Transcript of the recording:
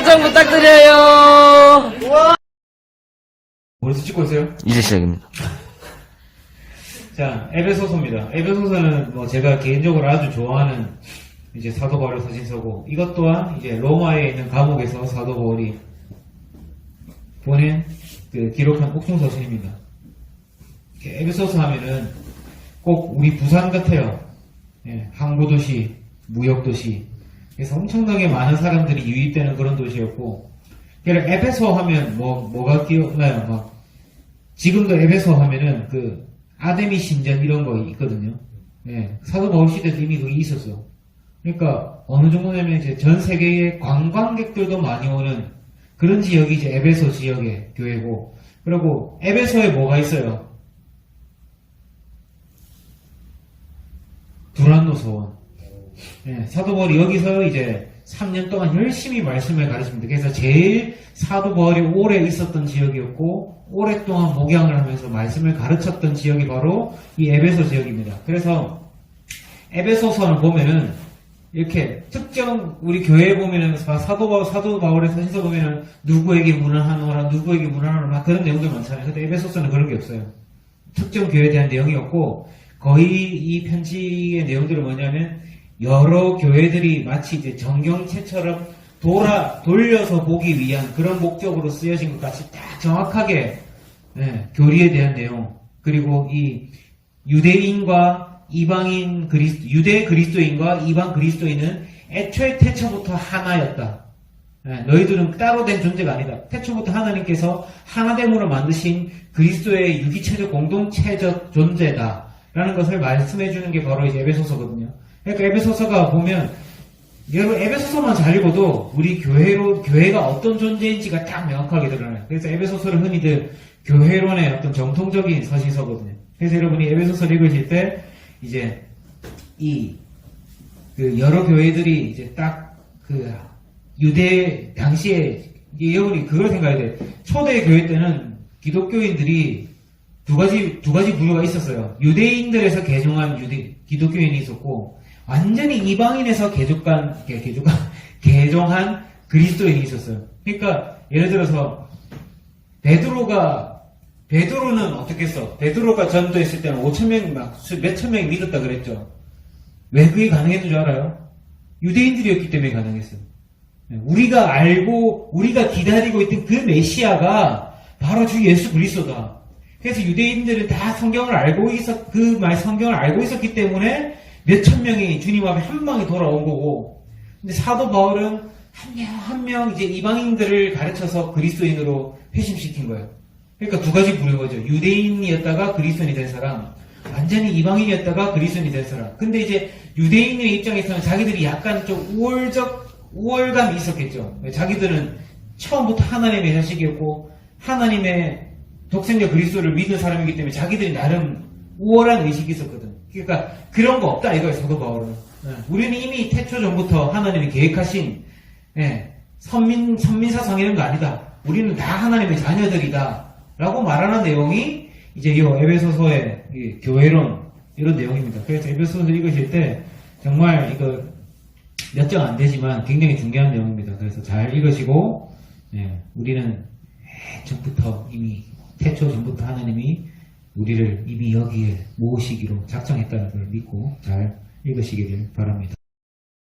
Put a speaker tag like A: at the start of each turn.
A: 설정 부탁드려요.
B: 벌써 찍고 있어요?
A: 이제 시작입니다.
B: 자, 에베소서입니다. 에베소서는 뭐 제가 개인적으로 아주 좋아하는 이제 사도 바울 사진서고 이것 또한 이제 로마에 있는 감옥에서 사도 바울이 보낸 그 기록한 옥중 서신입니다. 에베소서 하면은 꼭 우리 부산 같아요. 예, 항구 도시, 무역 도시. 그래서 엄청나게 많은 사람들이 유입되는 그런 도시였고, 그러니까 에베소 하면 뭐, 뭐가 기억나요? 막, 지금도 에베소 하면은 그, 아데미 신전 이런 거 있거든요. 예, 사도 바울 시대도 이미 그게 있었어. 그러니까 어느 정도냐면 이제 전 세계의 관광객들도 많이 오는 그런 지역이 이제 에베소 지역의 교회고, 그리고 에베소에 뭐가 있어요? 두란노 서원. 예, 사도 바울이 여기서 이제 3년 동안 열심히 말씀을 가르칩니다. 그래서 제일 사도 바울이 오래 있었던 지역이었고, 오랫동안 목양을 하면서 말씀을 가르쳤던 지역이 바로 이 에베소 지역입니다. 그래서 에베소서를 보면은 이렇게 특정 우리 교회에 보면은 사- 사도 바울 사도 바울의 사진서 보면은 누구에게 문안하노라 누구에게 문안하노라 막 그런 내용들 많잖아요. 근데 에베소서는 그런 게 없어요. 특정 교회에 대한 내용이 없고 거의 이 편지의 내용들은 뭐냐면 여러 교회들이 마치 이제 정경체처럼 돌아 돌려서 보기 위한 그런 목적으로 쓰여진 것 같이 딱 정확하게 예, 교리에 대한 내용 그리고 이 유대인과 이방인 그리스 유대 그리스도인과 이방 그리스도인은 애초에 태초부터 하나였다. 예, 너희들은 따로 된 존재가 아니다. 태초부터 하나님께서 하나됨으로 만드신 그리스도의 유기체적 공동체적 존재다. 라는 것을 말씀해 주는 게 바로 이제 에베소서거든요. 그러니까 에베소서가 보면 여러분 에베소서만 잘 읽어도 우리 교회로 교회가 어떤 존재인지가 딱 명확하게 드러나요. 그래서 에베소서를 흔히들 교회론의 어떤 정통적인 서신서거든요. 그래서 여러분이 에베소서를 읽으실 때 이제 이 그 여러 교회들이 이제 딱 그 유대 당시에 이 여러분이 그걸 생각해야 돼. 초대 교회 때는 기독교인들이 두 가지 두 가지 부류가 있었어요. 유대인들에서 개종한 유대 기독교인이 있었고 완전히 이방인에서 개족한 개- 개족한 개종한 그리스도인이 있었어요. 그러니까 예를 들어서 베드로가 베드로는 어떻게 했어? 베드로가 전도했을 때는 5천 명, 막 몇천 명이 믿었다 그랬죠. 왜 그게 가능했는 줄 알아요? 유대인들이었기 때문에 가능했어요. 네, 우리가 알고 우리가 기다리고 있던 그 메시아가 바로 주 예수 그리스도다. 그래서 유대인들은 다 성경을 알고 있었 그 말 성경을 알고 있었기 때문에 몇천 명이 주님 앞에 한 방에 돌아온 거고. 근데 사도 바울은 한 명 한 명 이제 이방인들을 가르쳐서 그리스도인으로 회심시킨 거예요. 그러니까 두 가지 부류인 거죠. 유대인이었다가 그리스도인이 된 사람, 완전히 이방인이었다가 그리스도인이 된 사람. 근데 이제 유대인의 입장에서는 자기들이 약간 좀 우월적 우월감이 있었겠죠. 자기들은 처음부터 하나님의 자식이었고 하나님의 독생자 그리스도를 믿는 사람이기 때문에 자기들이 나름 우월한 의식이 있었거든. 그러니까 그런 거 없다 이거예요, 사도 바울은. 예, 우리는 이미 태초 전부터 하나님이 계획하신 예, 선민 선민 사상 이런 거 아니다. 우리는 다 하나님의 자녀들이다. 라고 말하는 내용이 이제 이 에베소서의 이 교회론 이런 내용입니다. 그래서 에베소서 읽으실 때 정말 이거 몇 장 안 되지만 굉장히 중요한 내용입니다. 그래서 잘 읽으시고 예, 우리는 전부터 이미 태초 전부터 하나님이 우리를 이미 여기에 모으시기로 작정했다는 걸 믿고 잘 읽으시기를 바랍니다.